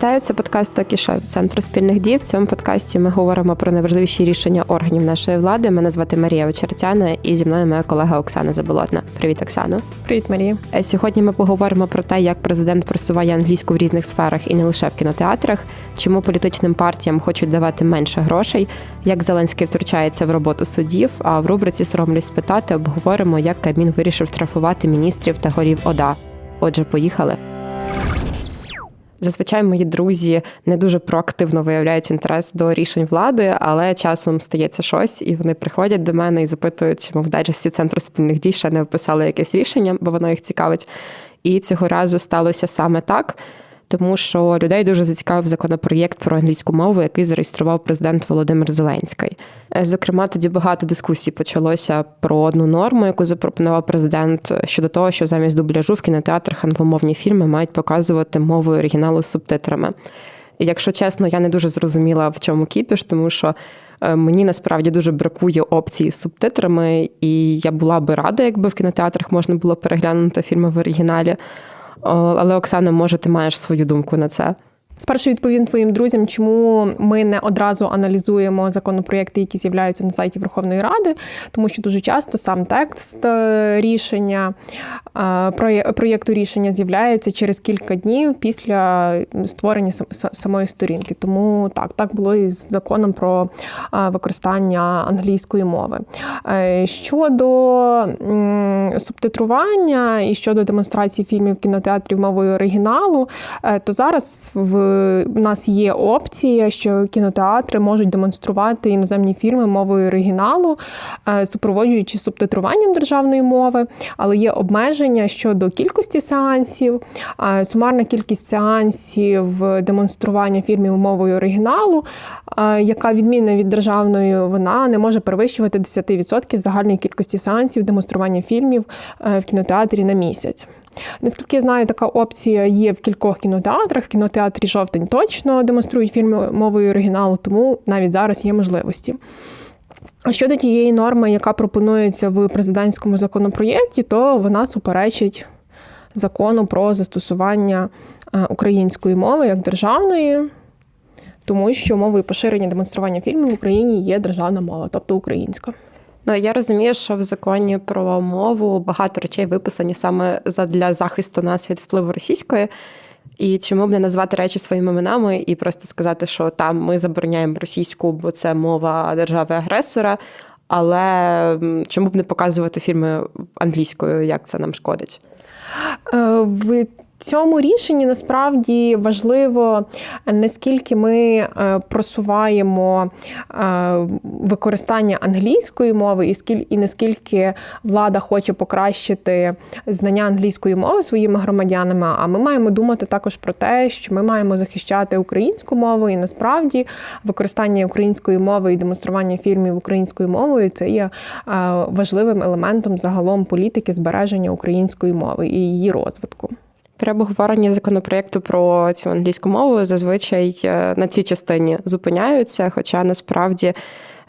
Вітаю, це подкаст «Токішо» від Центру спільних дій. В цьому подкасті ми говоримо про найважливіші рішення органів нашої влади. Мене звати Марія Очеретяна, і зі мною моя колега Оксана Заболотна. Привіт, Оксано. Привіт, Марія. Е, Сьогодні ми поговоримо про те, як президент просуває англійську в різних сферах і не лише в кінотеатрах, чому політичним партіям хочуть давати менше грошей, як Зеленський втручається в роботу судів. А в рубриці Соромлюсь спитати обговоримо, як Кабмін вирішив штрафувати міністрів та голів ОДА. Отже, поїхали. Зазвичай мої друзі не дуже проактивно виявляють інтерес до рішень влади, але часом стається щось, і вони приходять до мене і запитують, чому в дайджесті центру спільних дій ще не описали якесь рішення, бо воно їх цікавить. І цього разу сталося саме так. Тому що людей дуже зацікавив законопроєкт про англійську мову, який зареєстрував президент Володимир Зеленський. Е, Зокрема, тоді багато дискусій почалося про одну норму, яку запропонував президент щодо того, що замість дубляжу в кінотеатрах англомовні фільми мають показувати мовою оригіналу з субтитрами. І якщо чесно, я не дуже зрозуміла, в чому кіпіш, тому що е, мені насправді дуже бракує опції з субтитрами, і я була би рада, якби в кінотеатрах можна було переглянути фільми в оригіналі. Але Оксана, може, ти маєш свою думку на це? Спершу відповім твоїм друзям, чому ми не одразу аналізуємо законопроєкти, які з'являються на сайті Верховної Ради, тому що дуже часто сам текст е, рішення е, проєкту рішення з'являється через кілька днів після створення самої сторінки. Тому так, так було і з законом про е, використання англійської мови. Щодо субтитрування і щодо демонстрації фільмів кінотеатрів мовою оригіналу, то зараз в в нас є опція, що кінотеатри можуть демонструвати іноземні фільми мовою оригіналу, е, супроводжуючи субтитруванням державної мови, але є обмеження щодо кількості сеансів. Е, Сумарна кількість сеансів демонстрування фільмів мовою оригіналу, е, яка відмінна від державної, вона не може перевищувати 10% загальної кількості сеансів демонстрування фільмів в кінотеатрі на місяць. Наскільки я знаю, така опція є в кількох кінотеатрах. В кінотеатрі жовтень точно демонструють фільми мовою оригіналу, тому навіть зараз є можливості. А щодо тієї норми, яка пропонується в президентському законопроєкті, то вона суперечить закону про застосування е, української мови як державної, тому що мовою поширення демонстрування фільмів в Україні є державна мова, тобто українська. Ну я розумію, що в законі про мову багато речей виписані саме для захисту нас від впливу російської. І чому б не назвати речі своїми іменами і просто сказати, що там ми забороняємо російську, бо це мова держави-агресора. Але чому б не показувати фільми англійською, як це нам шкодить? Е, В цьому рішенні насправді важливо, наскільки ми е, просуваємо е, використання англійської мови, і скіль- і наскільки влада хоче покращити знання англійської мови своїми громадянами. А ми маємо думати також про те, що ми маємо захищати українську мову, і насправді використання української мови і демонстрування фільмів українською мовою це є е, важливим елементом загалом політики збереження української мови і її розвитку. При обговоренні законопроєкту про цю англійську мову зазвичай е, на цій частині зупиняються, хоча насправді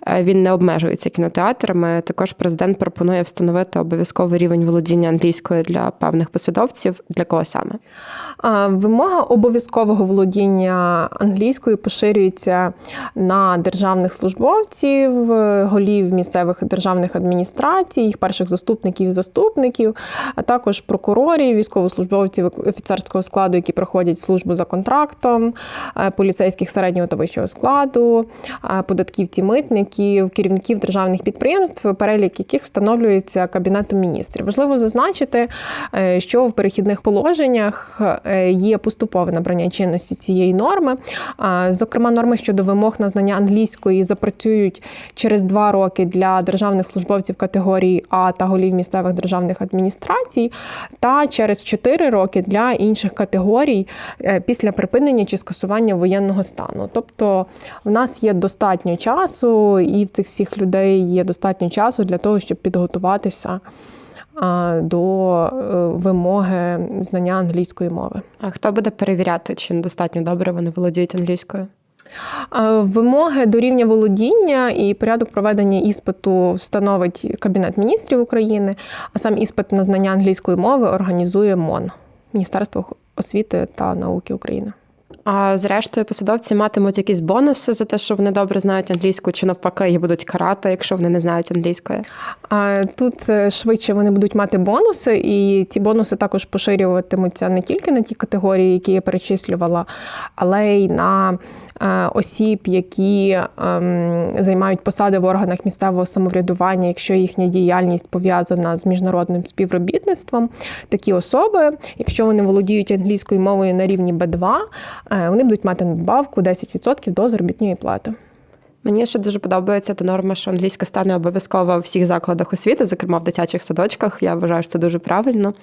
він не обмежується кінотеатрами. Також президент пропонує встановити обов'язковий рівень володіння англійською для певних посадовців. Для кого саме? Вимога обов'язкового володіння англійською поширюється на державних службовців, голів місцевих державних адміністрацій, їх перших заступників заступників, а також прокурорів, військовослужбовців офіцерського складу, які проходять службу за контрактом, е, поліцейських середнього та вищого складу, е, податківці митників, керівників державних підприємств, перелік яких встановлюється Кабінетом міністрів. Важливо зазначити, е, що в перехідних положеннях е, є поступове набрання чинності цієї норми. Зокрема, норми щодо вимог на знання англійської запрацюють через два роки для державних службовців категорії А та голів місцевих державних адміністрацій, та через 4 роки для інших категорій е, після припинення чи скасування воєнного стану. Тобто, в нас є достатньо часу, і в цих всіх людей є достатньо часу для того, щоб підготуватися до е, вимоги знання англійської мови. А хто буде перевіряти, чи достатньо добре вони володіють англійською? Вимоги до рівня володіння і порядок проведення іспиту встановить Кабінет міністрів України, а сам іспит на знання англійської мови організує МОН Міністерство освіти та науки України. А зрештою, посадовці матимуть якісь бонуси за те, що вони добре знають англійську, чи навпаки їх будуть карати, якщо вони не знають англійської. А Тут е, швидше вони будуть мати бонуси, і ці бонуси також поширюватимуться не тільки на ті категорії, які я перечислювала, але й на е, осіб, які ем, займають посади в органах місцевого самоврядування, якщо їхня діяльність пов'язана з міжнародним співробітництвом. Такі особи, якщо вони володіють англійською мовою на рівні Б2, е, вони будуть мати надбавку 10% до заробітної плати. Мені ще дуже подобається та норма, що англійська стане обов'язкова у всіх закладах освіти, зокрема в дитячих садочках. Я вважаю, що це дуже правильно.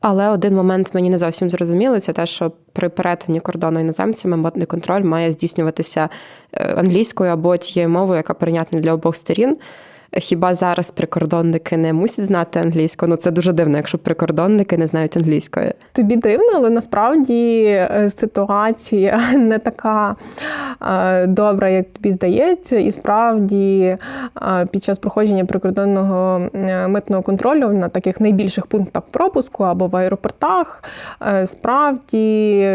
Але один момент мені не зовсім зрозуміло, це те, що при перетині кордону іноземцями модний контроль має здійснюватися е, англійською або тією мовою, яка прийнятна для обох сторін. Хіба зараз прикордонники не мусять знати англійську? Ну це дуже дивно, якщо прикордонники не знають англійської. Тобі дивно, але насправді е, ситуація не така е, добра, як тобі здається. І справді е, під час проходження прикордонного митного контролю на таких найбільших пунктах пропуску або в аеропортах, справді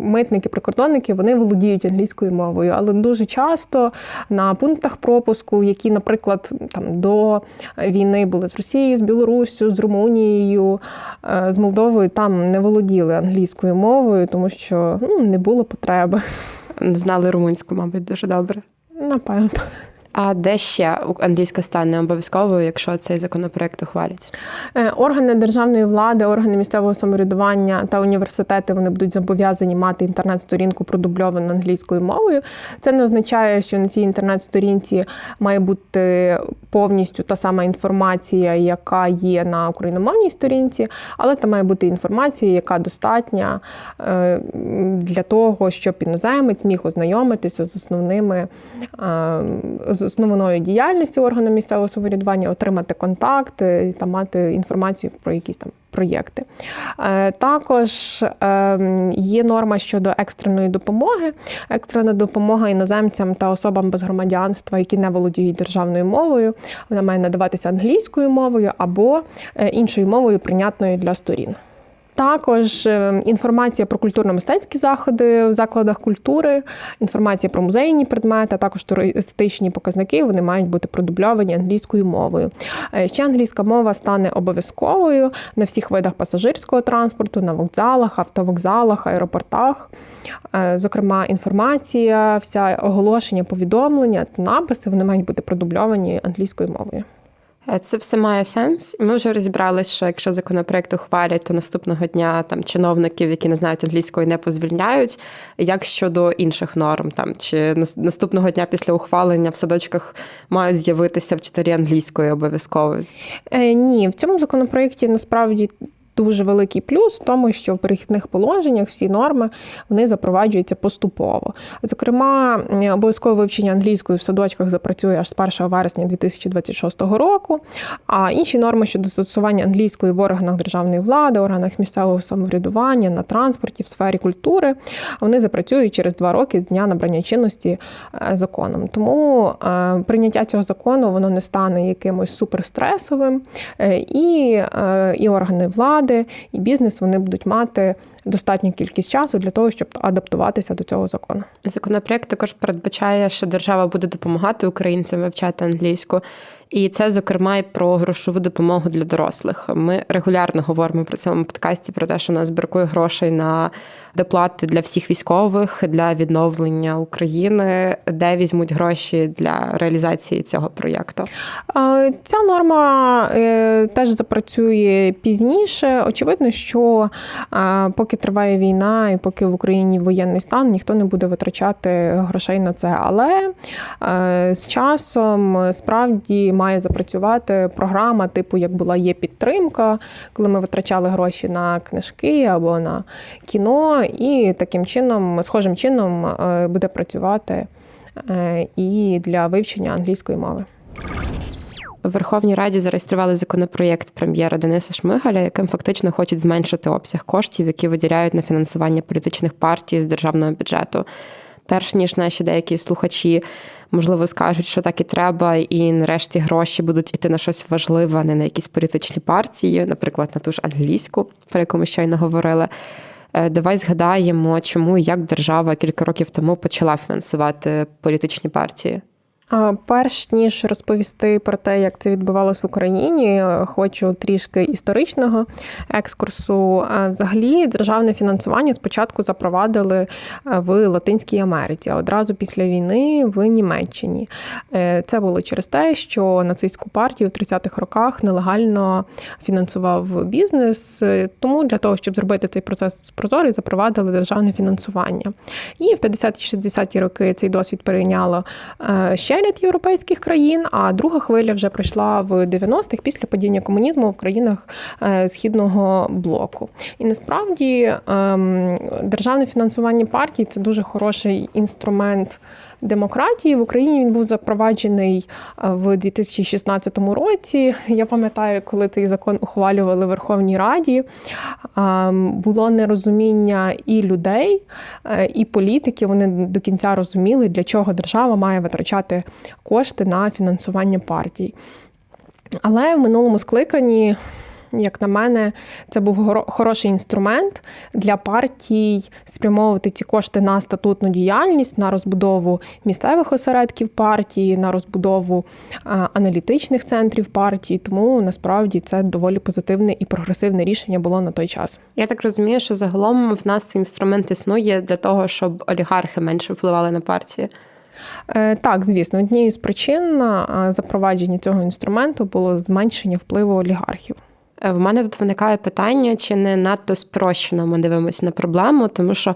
митники, прикордонники вони володіють англійською мовою, але дуже часто на пунктах пропуску, які, наприклад, там до війни були з Росією, з Білоруссю, з Румунією, е, з Молдовою, там не володіли англійською мовою, тому що ну, не було потреби. Знали румунську, мабуть, дуже добре. Напевно. А де ще англійська стане обов'язковою, якщо цей законопроект ухвалять? Е, Органи державної влади, органи місцевого самоврядування та університети вони будуть зобов'язані мати інтернет-сторінку продубльовану англійською мовою. Це не означає, що на цій інтернет-сторінці має бути повністю та сама інформація, яка є на україномовній сторінці, але там має бути інформація, яка достатня е, для того, щоб іноземець міг ознайомитися з основними е, основною діяльністю органу місцевого самоврядування, отримати контакти та мати інформацію про якісь там проєкти. Е, Також ем, є норма щодо екстреної допомоги. Екстрена допомога іноземцям та особам без громадянства, які не володіють державною мовою. Вона має надаватися англійською мовою або е, іншою мовою, прийнятною для сторін. Також е, інформація про культурно-мистецькі заходи в закладах культури, інформація про музейні предмети, а також туристичні показники вони мають бути продубльовані англійською мовою. Е, Ще англійська мова стане обов'язковою на всіх видах пасажирського транспорту, на вокзалах, автовокзалах, аеропортах. Е, Зокрема, інформація, вся оголошення, повідомлення та написи вони мають бути продубльовані англійською мовою. Е, Це все має сенс. Ми вже розібралися, що якщо законопроект ухвалять, то наступного дня там чиновників, які не знають англійської, не позвільняють. Як щодо інших норм, там чи наступного дня після ухвалення в садочках мають з'явитися вчителі англійської обов'язково? Е, Ні, в цьому законопроєкті насправді. Дуже великий плюс в тому, що в перехідних положеннях всі норми вони запроваджуються поступово. Зокрема, обов'язкове вивчення англійської в садочках запрацює аж з 1 вересня 2026 року. А інші норми щодо застосування англійської в органах державної влади, органах місцевого самоврядування, на транспорті, в сфері культури, вони запрацюють через два роки з дня набрання чинності е, законом. Тому е, прийняття цього закону воно не стане якимось суперстресовим, е, і, і органи влади влади і бізнес вони будуть мати достатню кількість часу для того, щоб адаптуватися до цього закону. Законопроект також передбачає, що держава буде допомагати українцям вивчати англійську. І це, зокрема, і про грошову допомогу для дорослих. Ми регулярно говоримо про цьому подкасті про те, що у нас бракує грошей на доплати для всіх військових, для відновлення України, де візьмуть гроші для реалізації цього проєкту. Ця норма е, теж запрацює пізніше. Очевидно, що поки триває війна і поки в Україні воєнний стан, ніхто не буде витрачати грошей на це. Але е, з часом справді має запрацювати програма, типу як була є підтримка, коли ми витрачали гроші на книжки або на кіно, і таким чином, схожим чином, е, буде працювати е, і для вивчення англійської мови. Верховній Раді зареєстрували законопроєкт прем'єра Дениса Шмигаля, яким фактично хочуть зменшити обсяг коштів, які виділяють на фінансування політичних партій з державного бюджету. Перш ніж наші деякі слухачі, можливо, скажуть, що так і треба, і нарешті гроші будуть йти на щось важливе, а не на якісь політичні партії, наприклад, на ту ж англійську, про яку ми щойно говорили. Е, Давай згадаємо, чому і як держава кілька років тому почала фінансувати політичні партії. Перш ніж розповісти про те, як це відбувалось в Україні, хочу трішки історичного екскурсу. Взагалі, державне фінансування спочатку запровадили в Латинській Америці, а одразу після війни в Німеччині. Е, Це було через те, що нацистську партію в 30-х роках нелегально фінансував бізнес. Е, Тому для того, щоб зробити цей процес прозорий, запровадили державне фінансування. І в 50-60-ті роки цей досвід перейняло е, ще ряд європейських країн, а друга хвиля вже пройшла в 90-х після падіння комунізму в країнах е, східного блоку. І насправді ем, державне фінансування партій це дуже хороший інструмент. Демократії в Україні він був запроваджений е, в 2016 році. Я пам'ятаю, коли цей закон ухвалювали в Верховній Раді. Було нерозуміння і людей, е, і політики. Вони до кінця розуміли, для чого держава має витрачати кошти на фінансування партій. Але в минулому скликанні, як на мене, це був хороший інструмент для партій спрямовувати ці кошти на статутну діяльність, на розбудову місцевих осередків партії, на розбудову аналітичних центрів партії. Тому насправді це доволі позитивне і прогресивне рішення було на той час. Я так розумію, що загалом в нас цей інструмент існує для того, щоб олігархи менше впливали на партії. Е, Так, звісно, однією з причин запровадження цього інструменту було зменшення впливу олігархів. Е, В мене тут виникає питання, чи не надто спрощено ми дивимося на проблему, тому що,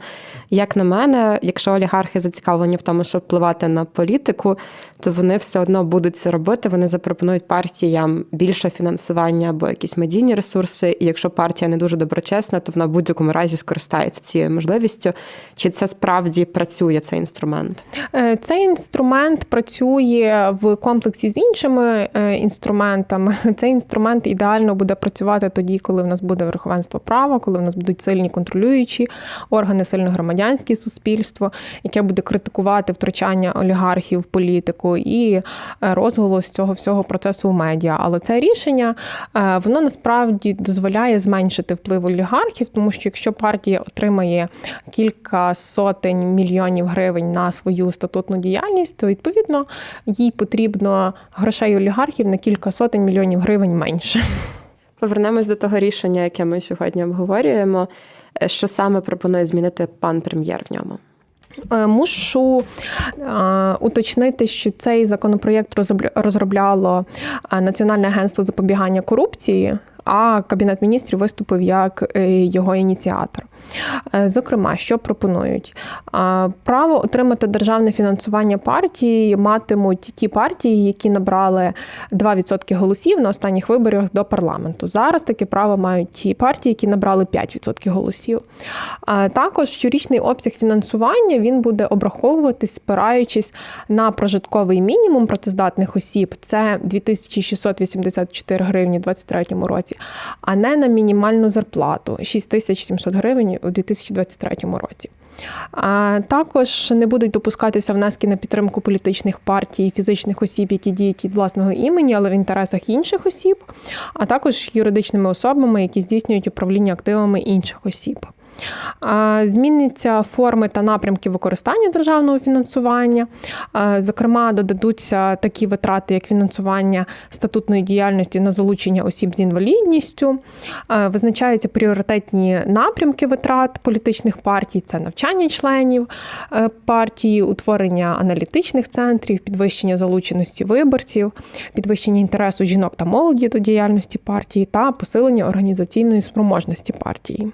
як на мене, якщо олігархи зацікавлені в тому, щоб впливати на політику, то вони все одно будуть це робити. Вони запропонують партіям більше фінансування або якісь медійні ресурси. І якщо партія не дуже доброчесна, то вона в будь-якому разі скористається цією можливістю. Чи це справді працює цей інструмент? Е, Цей інструмент працює в комплексі з іншими е, інструментами. Цей інструмент ідеально буде працювати тоді, коли в нас буде верховенство права, коли в нас будуть сильні контролюючі органи, сильне громадянське суспільство, яке буде критикувати втручання олігархів в політику і е, розголос цього всього процесу у медіа. Але це рішення е, воно насправді дозволяє зменшити вплив олігархів, тому що якщо партія отримає кілька сотень мільйонів гривень на свою статутну діяльність, то відповідно їй потрібно грошей олігархів на кілька сотень мільйонів гривень менше. Повернемось до того рішення, яке ми сьогодні обговорюємо. Е, Що саме пропонує змінити пан прем'єр в ньому? Е, Мушу е, уточнити, що цей законопроєкт розробля- розробляло Національне агентство запобігання корупції, а Кабінет міністрів виступив як його ініціатор. Е, Зокрема, що пропонують? Право отримати державне фінансування партії матимуть ті партії, які набрали 2% голосів на останніх виборах до парламенту. Зараз таке право мають ті партії, які набрали 5% голосів. Також щорічний обсяг фінансування він буде обраховуватись, спираючись на прожитковий мінімум працездатних осіб. Це 2684 гривні у 2023 році, а не на мінімальну зарплату 6700 гривень у 2023 році. А також не будуть допускатися внески на підтримку політичних партій, фізичних осіб, які діють від власного імені, але в інтересах інших осіб, а також юридичними особами, які здійснюють управління активами інших осіб. Зміниться форми та напрямки використання державного фінансування. Зокрема, додадуться такі витрати, як фінансування статутної діяльності на залучення осіб з інвалідністю. Визначаються пріоритетні напрямки витрат політичних партій: це навчання членів е, партії, утворення аналітичних центрів, підвищення залученості виборців, підвищення інтересу жінок та молоді до діяльності партії та посилення організаційної спроможності партії.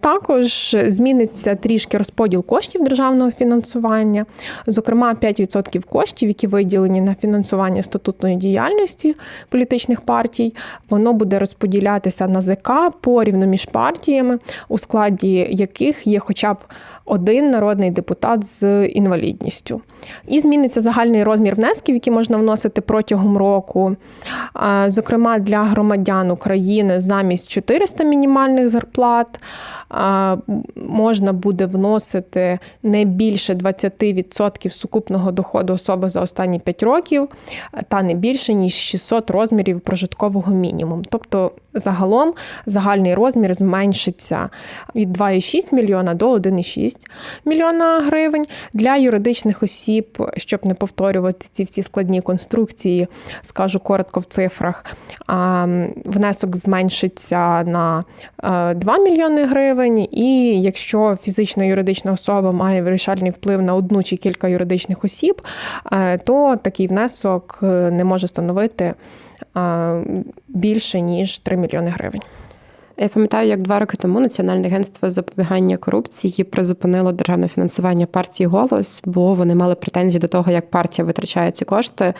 Також зміниться трішки розподіл коштів державного фінансування, зокрема 5% коштів, які виділені на фінансування статутної діяльності політичних партій, воно буде розподілятися на ЗК порівну між партіями, у складі яких є хоча б один народний депутат з інвалідністю. І зміниться загальний розмір внесків, які можна вносити протягом року. Зокрема, для громадян України замість 400 мінімальних зарплат витрат можна буде вносити не більше 20% сукупного доходу особи за останні 5 років, та не більше ніж 600 розмірів прожиткового мінімуму. Тобто, загалом загальний розмір зменшиться від 2,6 мільйона до 1,6 мільйона гривень. Для юридичних осіб, щоб не повторювати ці всі складні конструкції, скажу коротко в цифрах. Внесок зменшиться на е, 2 мільйони гривень, і якщо фізична юридична особа має вирішальний вплив на одну чи кілька юридичних осіб, е, то такий внесок е, не може становити е, більше ніж 3 мільйони гривень. Я пам'ятаю, як два роки тому Національне агентство запобігання корупції призупинило державне фінансування партії голос, бо вони мали претензії до того, як партія витрачає ці кошти.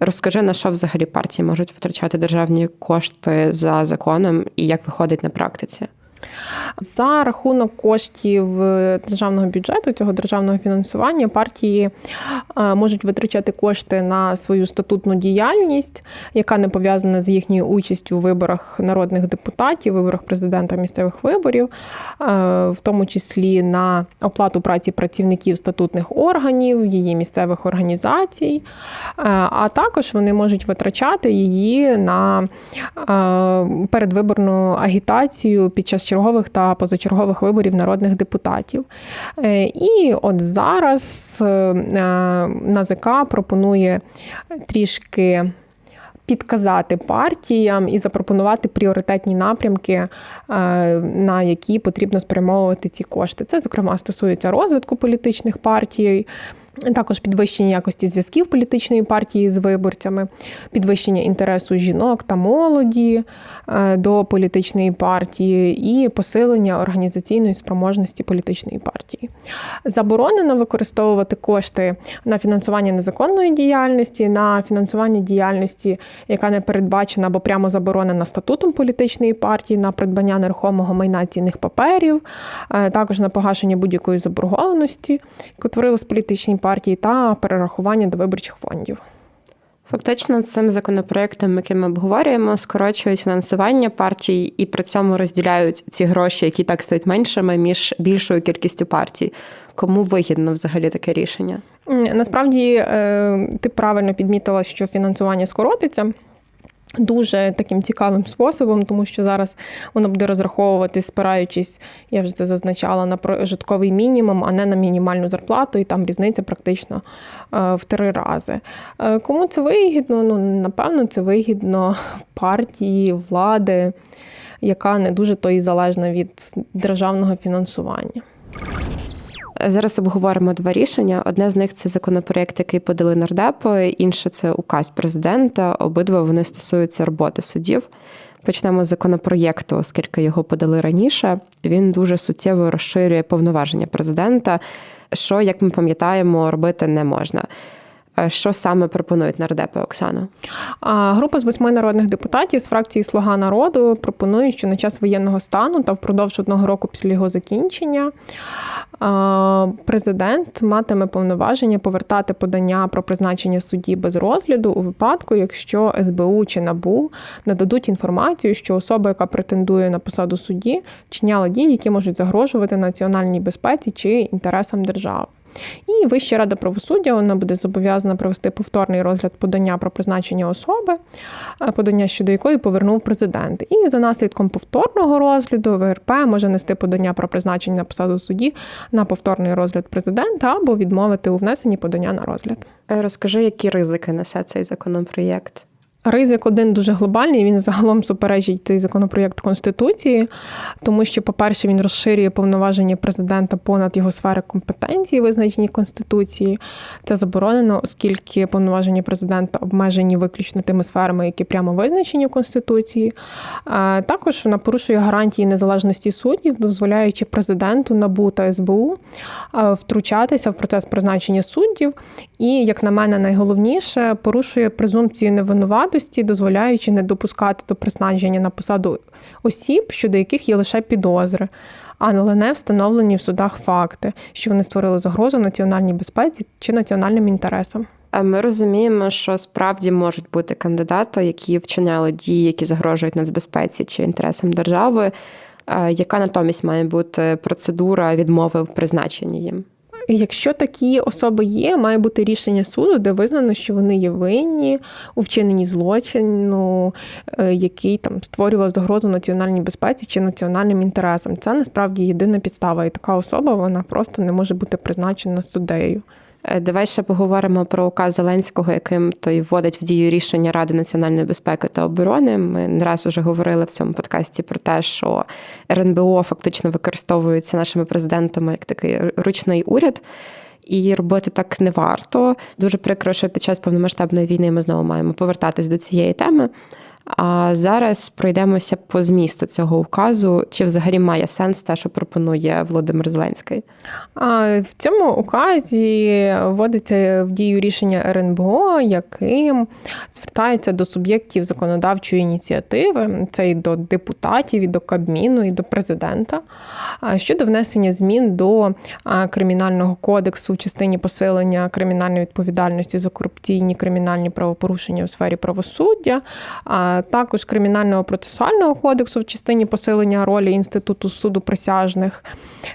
Розкажи, на що взагалі партії можуть витрачати державні кошти за законом і як виходить на практиці? За рахунок коштів е, державного бюджету, цього державного фінансування, партії е, можуть витрачати кошти на свою статутну діяльність, яка не пов'язана з їхньою участю у виборах народних депутатів, виборах президента місцевих виборів, е, в тому числі на оплату праці працівників статутних органів, її місцевих організацій, а також вони можуть витрачати її на передвиборну агітацію під час чергових та позачергових виборів народних депутатів. Е, І от зараз е, НАЗК пропонує трішки. Підказати партіям і запропонувати пріоритетні напрямки, е, на які потрібно спрямовувати ці кошти. Це, зокрема, стосується розвитку політичних партій, також підвищення якості зв'язків політичної партії з виборцями, підвищення інтересу жінок та молоді е, до політичної партії і посилення організаційної спроможності політичної партії. Заборонено використовувати кошти на фінансування незаконної діяльності, на фінансування діяльності, яка не передбачена або прямо заборонена статутом політичної партії, на придбання нерухомого майна цінних паперів, е, також на погашення будь-якої заборгованості, яку творилась політичній партії, та перерахування до виборчих фондів. Фактично, цим законопроектом, який ми обговорюємо, скорочують фінансування партій і при цьому розділяють ці гроші, які так стають меншими, між більшою кількістю партій. Кому вигідно взагалі таке рішення? Насправді е, ти правильно підмітила, що фінансування скоротиться. Дуже таким цікавим способом, тому що зараз воно буде розраховувати, спираючись, я вже це зазначала, на прожитковий мінімум, а не на мінімальну зарплату, і там різниця практично е, в три рази. Е, кому це вигідно? Ну, напевно, це вигідно партії, влади, яка не дуже то і залежна від державного фінансування. Зараз обговоримо два рішення. Одне з них це законопроект, який подали нардепи, інше це указ президента. Обидва вони стосуються роботи судів. Почнемо з законопроєкту, оскільки його подали раніше. Він дуже суттєво розширює повноваження президента, що, як ми пам'ятаємо, робити не можна. Що саме пропонують нардепи Оксана? Група з восьми народних депутатів з фракції Слуга народу пропонують, що на час воєнного стану та впродовж одного року після його закінчення президент матиме повноваження повертати подання про призначення судді без розгляду у випадку, якщо СБУ чи НАБУ нададуть інформацію, що особа, яка претендує на посаду судді, вчиняла дії, які можуть загрожувати національній безпеці чи інтересам держави. І Вища рада правосуддя вона буде зобов'язана провести повторний розгляд подання про призначення особи, подання щодо якої повернув президент. І за наслідком повторного розгляду ВРП може нести подання про призначення на посаду судді на повторний розгляд президента або відмовити у внесенні подання на розгляд. Розкажи, які ризики несе цей законопроєкт. Ризик один дуже глобальний. Він загалом суперечить цей законопроєкт Конституції, тому що, по-перше, він розширює повноваження президента понад його сфери компетенції, визначені Конституції. Це заборонено, оскільки повноваження президента обмежені виключно тими сферами, які прямо визначені в Конституції. Також вона порушує гарантії незалежності суддів, дозволяючи президенту НАБУ та СБУ втручатися в процес призначення суддів. І, як на мене, найголовніше порушує презумпцію невинуватості радості, дозволяючи не допускати до призначення на посаду осіб, щодо яких є лише підозри, але не встановлені в судах факти, що вони створили загрозу національній безпеці чи національним інтересам. Ми розуміємо, що справді можуть бути кандидати, які вчиняли дії, які загрожують нацбезпеці чи інтересам держави. Е, Яка натомість має бути процедура відмови в призначенні їм? Якщо такі особи є, має бути рішення суду, де визнано, що вони є винні у вчиненні злочину, е, який там створював загрозу національній безпеці чи національним інтересам. Це насправді єдина підстава, і така особа вона просто не може бути призначена суддею. Е, Давай ще поговоримо про указ Зеленського, яким той вводить в дію рішення Ради національної безпеки та оборони. Ми не раз уже говорили в цьому подкасті про те, що РНБО фактично використовується нашими президентами як такий ручний уряд. І робити так не варто. Дуже прикро, що під час повномасштабної війни ми знову маємо повертатись до цієї теми. А зараз пройдемося по змісту цього указу. Чи взагалі має сенс те, що пропонує Володимир Зеленський? В цьому указі вводиться в дію рішення РНБО, яким звертається до суб'єктів законодавчої ініціативи, це і до депутатів, і до Кабміну, і до президента щодо внесення змін до кримінального кодексу в частині посилення кримінальної відповідальності за корупційні кримінальні правопорушення у сфері правосуддя, також кримінального процесуального кодексу в частині посилення ролі інституту суду присяжних,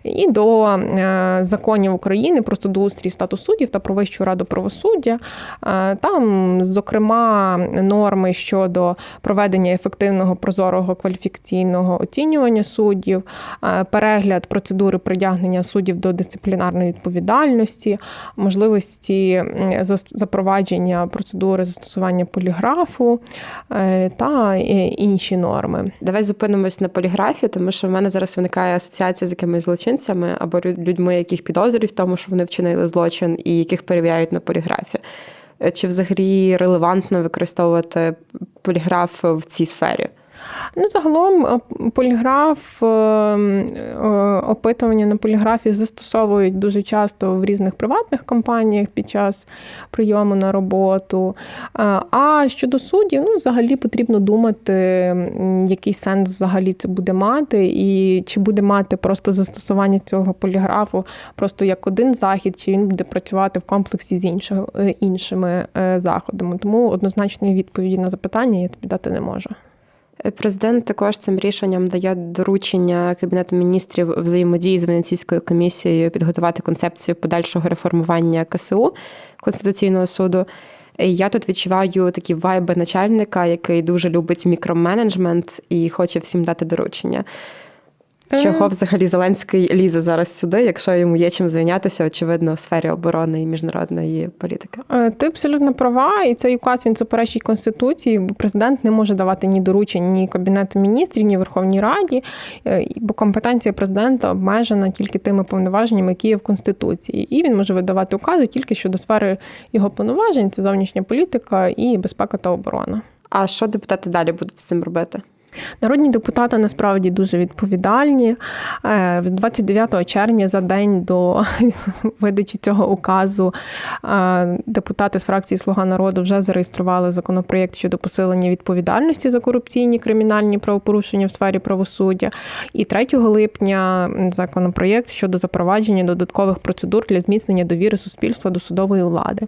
і до е, законів України про судоустрій статус суддів та про Вищу раду правосуддя. Е, Там, зокрема, норми щодо проведення ефективного прозорого кваліфікаційного оцінювання суддів, е, перегляд процедури притягнення суддів до дисциплінарної відповідальності, можливості запровадження процедури застосування поліграфу та е, інші норми. Давай зупинимось на поліграфі, тому що в мене зараз виникає асоціація з якимись злочинцями або лю- людьми, яких підозрюють в тому, що вони вчинили злочин, і яких перевіряють на поліграфі. Е, Чи взагалі релевантно використовувати поліграф в цій сфері? Ну, загалом, е, поліграф, е, е, опитування на поліграфі застосовують дуже часто в різних приватних компаніях під час прийому на роботу. А щодо суддів, ну, взагалі потрібно думати, який сенс взагалі це буде мати, і чи буде мати просто застосування цього поліграфу просто як один захід, чи він буде працювати в комплексі з е, іншими заходами. Тому однозначної відповіді на запитання я тобі дати не можу. Президент також цим рішенням дає доручення Кабінету міністрів взаємодії з Венеційською комісією підготувати концепцію подальшого реформування КСУ Конституційного суду. Я тут відчуваю такі вайби начальника, який дуже любить мікроменеджмент і хоче всім дати доручення. Чого взагалі Зеленський лізе зараз сюди, якщо йому є чим зайнятися, очевидно, в сфері оборони і міжнародної політики? Е, Ти абсолютно права, і цей указ він суперечить конституції, бо президент не може давати ні доручень, ні кабінету міністрів, ні Верховній Раді, е, бо компетенція президента обмежена тільки тими повноваженнями, які є в конституції. І він може видавати укази тільки щодо сфери його повноважень, це зовнішня політика і безпека та оборона. А що депутати далі будуть з цим робити? Народні депутати насправді дуже відповідальні. Е, 29 червня, за день до видачі цього указу, е, депутати з фракції Слуга народу вже зареєстрували законопроєкт щодо посилення відповідальності за корупційні кримінальні правопорушення в сфері правосуддя. І 3 липня законопроєкт щодо запровадження додаткових процедур для зміцнення довіри суспільства до судової влади.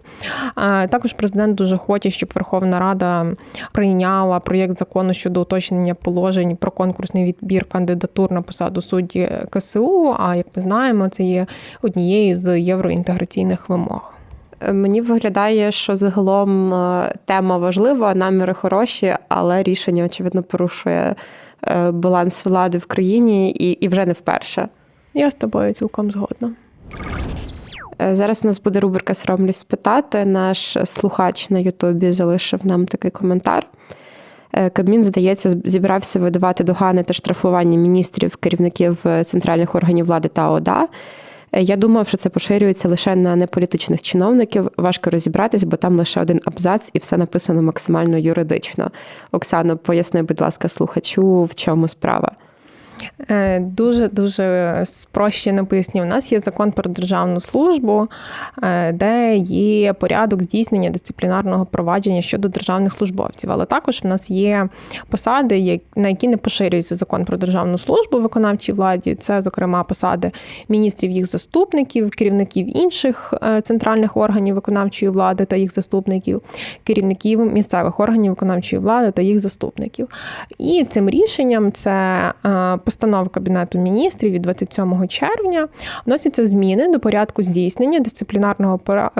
Е, Також президент дуже хоче, щоб Верховна Рада прийняла проєкт закону щодо уточнення положень про конкурсний відбір кандидатур на посаду судді КСУ. А як ми знаємо, це є однією з євроінтеграційних вимог. Мені виглядає, що загалом е, тема важлива, наміри хороші, але рішення, очевидно, порушує е, баланс влади в країні і, і вже не вперше. Я з тобою цілком згодна. Е, Зараз у нас буде рубрика Соромлюсь спитати. Наш слухач на Ютубі залишив нам такий коментар. Е, Кабмін, здається, зібрався видавати догани та штрафування міністрів, керівників е, центральних органів влади та ОДА. Е, Я думав, що це поширюється лише на неполітичних чиновників. Важко розібратись, бо там лише один абзац, і все написано максимально юридично. Оксано, поясни, будь ласка, слухачу, в чому справа. Дуже дуже спрощено поясню. У нас є закон про державну службу, е, де є порядок здійснення дисциплінарного провадження щодо державних службовців. Але також в нас є посади, на які не поширюється закон про державну службу виконавчій владі. Це, зокрема, посади міністрів, їх заступників, керівників інших е, центральних органів виконавчої влади та їх заступників, керівників місцевих органів виконавчої влади та їх заступників. І цим рішенням це постанови Кабінету міністрів від 27 червня вносяться зміни до порядку здійснення дисциплінарного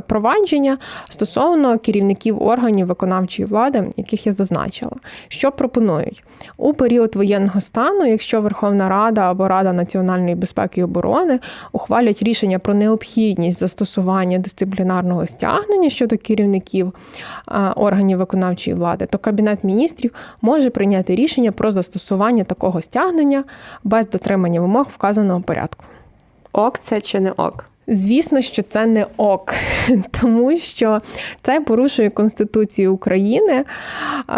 провадження стосовно керівників органів виконавчої влади, яких я зазначила. Що пропонують у період воєнного стану, якщо Верховна Рада або Рада національної безпеки і оборони ухвалять рішення про необхідність застосування дисциплінарного стягнення щодо керівників е, органів виконавчої влади, то Кабінет міністрів може прийняти рішення про застосування такого стягнення без дотримання вимог вказаного порядку. Ок, це чи не ок? Звісно, що це не ок, тому що це порушує Конституцію України,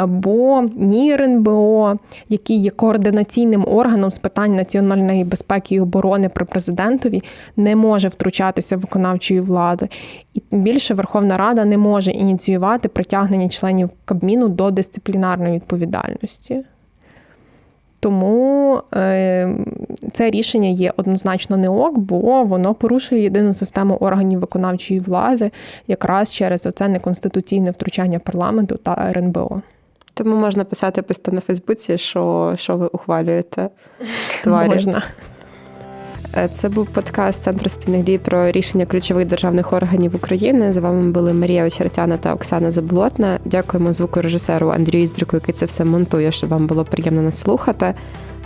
бо ні РНБО, який є координаційним органом з питань національної безпеки і оборони при президентові, не може втручатися в виконавчої влади. І тим більше Верховна Рада не може ініціювати притягнення членів Кабміну до дисциплінарної відповідальності. Тому е, це рішення є однозначно не ок, бо воно порушує єдину систему органів виконавчої влади якраз через оце неконституційне втручання парламенту та РНБО. Тому можна писати посту на Фейсбуці, що, що ви ухвалюєте. Тварі. Можна. Е, Це був подкаст Центру спільних дій про рішення ключових державних органів України. З вами були Марія Очеретяна та Оксана Заболотна. Дякуємо звукорежисеру Андрію Іздрику, який це все монтує, щоб вам було приємно нас слухати.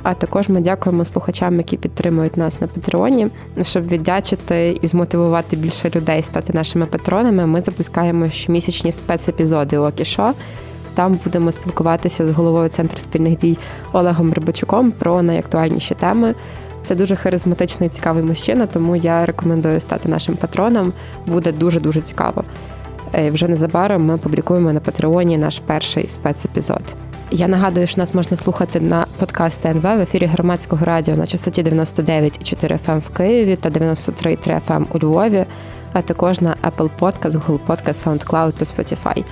А також ми дякуємо слухачам, які підтримують нас на Патреоні. Щоб віддячити і змотивувати більше людей стати нашими патронами. Ми запускаємо щомісячні спецепізоди «Окі Шо». Там будемо спілкуватися з головою центру спільних дій Олегом Рибачуком про найактуальніші теми. Це дуже харизматичний цікавий мужчина, тому я рекомендую стати нашим патроном. Буде дуже дуже цікаво. Е, Вже незабаром ми опублікуємо на Патреоні наш перший спецепізод. Я нагадую, що нас можна слухати на подкасті НВ в ефірі громадського радіо на частоті 99,4 FM в Києві та 93,3 FM у Львові, а також на Apple Podcast, Google Podcast, SoundCloud та Spotify.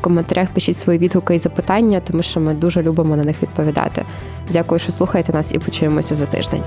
В коментарях пишіть свої відгуки і запитання, тому що ми дуже любимо на них відповідати. Дякую, що слухаєте нас і почуємося за тиждень.